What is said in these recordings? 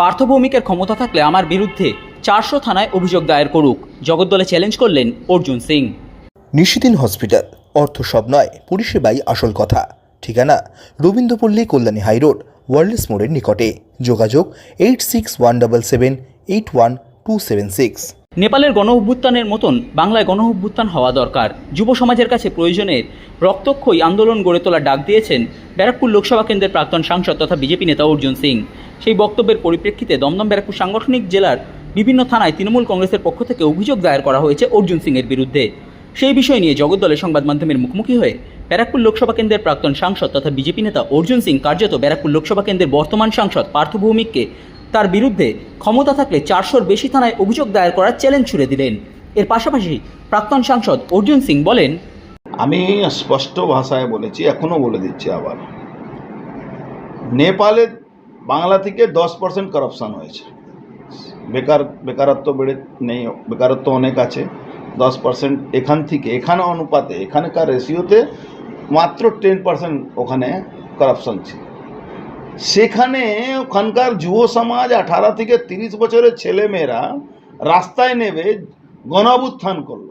পার্থভৌমিকের ক্ষমতা থাকলে আমার বিরুদ্ধে চারশো থানায় অভিযোগ দায়ের করুক। জগদ্দলে চ্যালেঞ্জ করলেন অর্জুন সিং। নিশিদিন হসপিটাল। অর্থ সব নয়, পরিষেবাই আসল কথা। ঠিকানা, রবীন্দ্রপল্লী, কল্যাণী হাইরোড ওয়ার্ল্ডস মোড়ের নিকটে। যোগাযোগ, eight six one double seven, eight one two seven six. নেপালের গণ অভ্যুত্থানের মতন বাংলায় গণ অভ্যুত্থান হওয়া দরকার। যুব সমাজের কাছে প্রয়োজনের রক্তক্ষয়ী আন্দোলন গড়ে তোলার ডাক দিয়েছেন ব্যারাকপুর লোকসভা কেন্দ্রের প্রাক্তন সাংসদ তথা বিজেপি নেতা অর্জুন সিং। সেই বক্তব্যের পরিপ্রেক্ষিতে দমদম ব্যারাকপুর সাংগঠনিক জেলার বিভিন্ন থানায় তৃণমূল কংগ্রেসের পক্ষ থেকে অভিযোগ দায়ের করা হয়েছে অর্জুন সিংয়ের বিরুদ্ধে। সেই বিষয় নিয়ে জগদ্দলে সংবাদ মাধ্যমের মুখোমুখি হয়ে ব্যারাকপুর লোকসভা কেন্দ্রের প্রাক্তন সাংসদ তথা বিজেপি নেতা অর্জুন সিং কার্যত ব্যারাকপুর লোকসভা কেন্দ্রের বর্তমান সাংসদ পার্থ ভৌমিককে তার বিরুদ্ধে ক্ষমতা থাকলে চারশোর বেশি থানায় অভিযোগ দায়ের করার চ্যালেঞ্জ ছুড়ে দিলেন। এর পাশাপাশি প্রাক্তন সাংসদ অর্জুন সিং বলেন, আমি স্পষ্ট ভাষায় বলেছি, এখনও বলে দিচ্ছি আবার। নেপালে বাংলা থেকে দশ পার্সেন্ট করাপশান হয়েছে। বেকার, বেকারত্ব বেড়ে নেই, বেকারত্ব অনেক আছে। দশ পার্সেন্ট এখান থেকে, এখানে অনুপাতে, এখানকার রেশিওতে মাত্র টেন পার্সেন্ট ওখানে করাপশান ছিল। সেখানে ওখানকার যুব সমাজ আঠারো থেকে তিরিশ বছরের ছেলেমেয়েরা রাস্তায় নেবে গণাবুত্থান করল।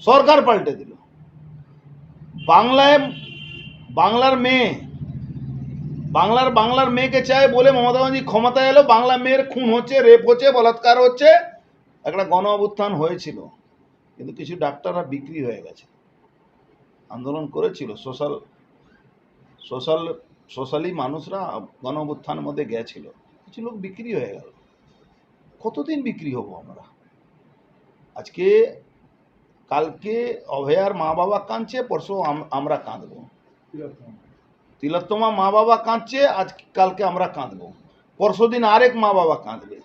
সরকার পাল্টে দিল। বাংলায় বাংলার মেয়ে, বাংলার বাংলার মেয়েকে চায় বলে মমতা ব্যানার্জি ক্ষমতায় এলো বাংলা মেয়ের খুন হচ্ছে, রেপ হচ্ছে, বলাৎকার হচ্ছে, একটা গণ হয়েছিল। কিন্তু কিছু ডাক্তাররা বিক্রি হয়ে গেছে। আন্দোলন করেছিল। সোশ্যাল সোশ্যাল সোশ্যালি মানুষরা গণ মধ্যে গেছিল। কিছু লোক বিক্রি হয়ে গেল। কতদিন বিক্রি হব আমরা? আজকে, কালকে অভয়ার মা বাবা কাঁদছে, পরশু আম- আমরা কাঁদবো। তিলোত্তমা মা বাবা কাঁদছে, আজ কালকে আমরা কাঁদবো। পরশু দিন আরেক মা বাবা কাঁদবে।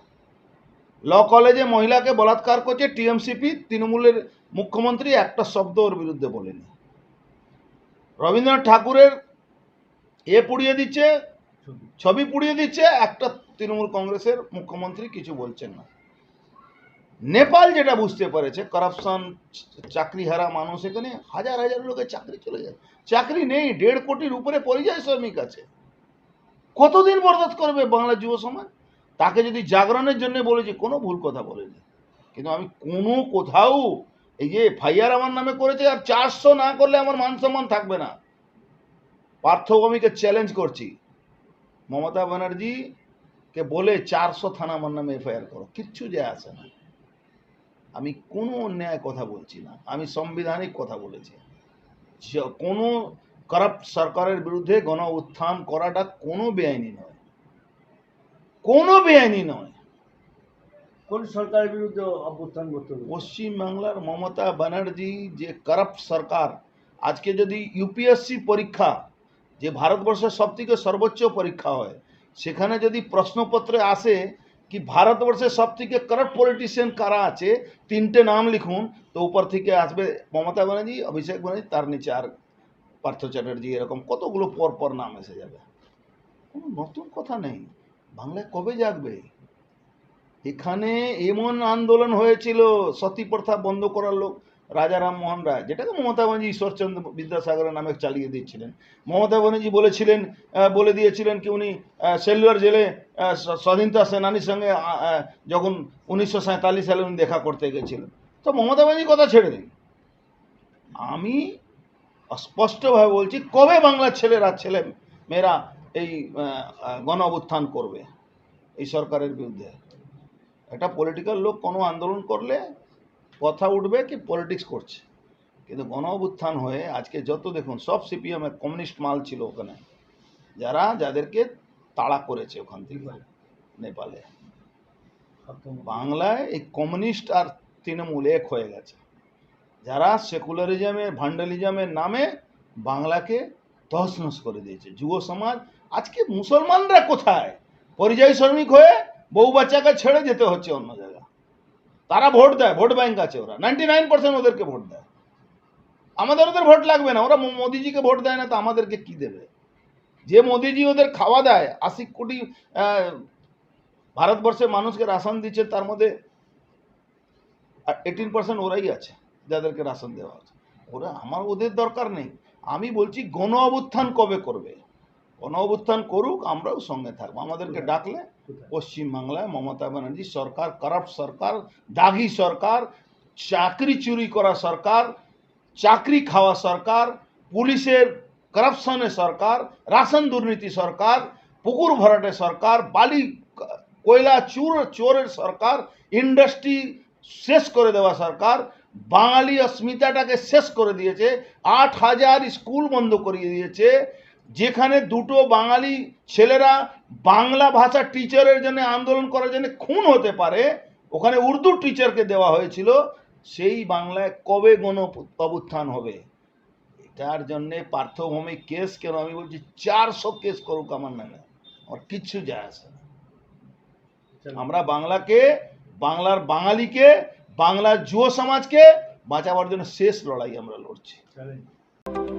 ল কলেজে মহিলাকে বলাৎকার করছে টিএমসিপি, তৃণমূলের মুখ্যমন্ত্রী একটা শব্দ ওর বিরুদ্ধে বলেনি। রবীন্দ্রনাথ ঠাকুরের এ পুড়িয়ে দিচ্ছে, ছবি পুড়িয়ে দিচ্ছে, একটা তৃণমূল কংগ্রেসের মুখ্যমন্ত্রী কিছু বলছেন না। নেপাল যেটা বুঝতে পেরেছে করাপশন চাকরিহারা মানুষ এখানে হাজার হাজার লোকের চাকরি চলে যায়। চাকরি নেই, দেড় কোটির উপরে পরিযায়ী শ্রমিক আছে। কতদিন বরদাস্ত করবে বাংলা যুব সমাজ? তাকে যদি জাগরণের জন্য বলেছি কোনো ভুল কথা বলেনি। কিন্তু আমি কোনো কোথাও এই যে ফাইয়ার আমার নামে করেছে, আর চারশো না করলে আমার মান সম্মান থাকবে না। পার্থভূমিকে চ্যালেঞ্জ করছি। মমতা ব্যানার্জিকে বলে চারশো থানা আমার নামে এফআইআর করো। কিচ্ছু যায় আসে না। আমি কোনো অন্যায় কথা বলছি না। আমি সাংবিধানিক কথা বলেছি। কোনো করাপ্ট সরকারের বিরুদ্ধে গণ উত্থান করাটা কোনো বেআইনি নয়। কোনো বেআইনি নয়। কোন সরকারের বিরুদ্ধে অভ্যুত্থান করতে হবে? পশ্চিমবাংলার মমতা ব্যানার্জি যে করাপ্ট সরকার আজকে যদি ইউপিএসসি পরীক্ষা যে ভারতবর্ষের সবথেকে সর্বোচ্চ পরীক্ষা হয়, সেখানে যদি প্রশ্নপত্রে আসে কি ভারতবর্ষের সবথেকে করাপ্ট পলিটিশিয়ান কারা আছে, তিনটে নাম লিখুন, তো উপর থেকে আসবে মমতা ব্যানার্জি, অভিষেক ব্যানার্জি, তার নিচে আর পার্থ চ্যাটার্জি, এরকম কতগুলো পর পর নাম এসে যাবে। কোনো নতুন কথা নেই। বাংলায় কবে জাগবে? এখানে এমন আন্দোলন হয়েছিল, সতী প্রথা বন্ধ করার লোক রাজা রামমোহন রায় যেটাকে মমতা ব্যানার্জি ঈশ্বরচন্দ্র বিদ্যাসাগরের নামে চালিয়ে দিয়েছিলেন। মমতা ব্যানার্জি বলেছিলেন বলে দিয়েছিলেন কি উনি আহ, সেলুলার জেলে স্বাধীনতা সেনানির সঙ্গে যখন উনিশশো সালে উনি দেখা করতে গেছিলেন। তো মমতা ব্যানার্জি কথা ছেড়ে দিন। আমি স্পষ্টভাবে বলছি কবে বাংলার ছেলেরা ছেলে মেয়েরা এই গণ অভ্যুত্থান করবে এই সরকারের বিরুদ্ধে? একটা পলিটিক্যাল লোক কোনো আন্দোলন করলে কথা উঠবে কি পলিটিক্স করছে। কিন্তু গণ অভ্যুত্থান হয়ে আজকে যত দেখুন, সব সিপিএমের কমিউনিস্ট মাল ছিল ওখানে। যারা, যাদেরকে তাড়া করেছে ওখান থেকে, নেপালে। বাংলায় এই কমিউনিস্ট আর তৃণমূল এক হয়ে গেছে। যারা সেকুলারিজমের ভান্ডালিজমের নামে বাংলাকে তহসনস করে দিয়েছে। যুব সমাজ, আজকে মুসলমানরা কোথায়? পরিযায়ী শ্রমিক হয়ে বউ বাচ্চাকে ছেড়ে যেতে হচ্ছে অন্য জায়গা তারা ভোট দেয় ভোট ব্যাংক আছে ওরা। নাইনটি নাইন পার্সেন্ট ওদেরকে ভোট দেয়। আমাদের ওদের ভোট লাগবে না ওরা মোদিজিকে ভোট দেয় না তো আমাদেরকে কি দেবে? যে মোদিজি ওদের খাওয়া দেয় আশি কোটি ভারতবর্ষের মানুষকে রাশন দিচ্ছে তার মধ্যে এইটিন পার্সেন্ট ওরাই আছে যাদেরকে রাশন দেওয়া আছে ওরা আমার ওদের দরকার নেই। আমি বলছি গণ অভ্যুত্থান কবে করবে? গণ অভ্যুত্থান করুক আমরাও সঙ্গে থাকব। আমাদেরকে ডাকলে পশ্চিমবাংলায় মমতা ব্যানার্জি সরকার কারাপ্ট সরকার, দাগি সরকার, চাকরি চুরি করা সরকার, চাকরি খাওয়া সরকার, পুলিশের করাপশনের সরকার রাশন দুর্নীতি সরকার, পুকুর ভরাটে সরকার, বালি, কয়লা, চুর, চোরের সরকার ইন্ডাস্ট্রি শেষ করে দেওয়া সরকার, বাঙালি অস্মিতাটাকে শেষ করে দিয়েছে, আট হাজার স্কুল বন্ধ করিয়ে দিয়েছে যেখানে দুটো বাঙালি ছেলেরা বাংলা ভাষা টিচারের জন্য আন্দোলন করার জন্য খুন হতে পারে ওখানে উর্দু টিচারকে দেওয়া হয়েছিল সেই বাংলায় কবে গণ অভ্যুত্থান হবে? এটার জন্যে পার্থভূমিক কেস কেন? আমি বলছি চারশো কেস করুক আমার নামে। আমার কিচ্ছু যায় আসে না। আমরা বাংলাকে বাংলার বাঙালিকে বাংলার যুব সমাজকে বাঁচাবার জন্য শেষ লড়াই আমরা লড়ছি।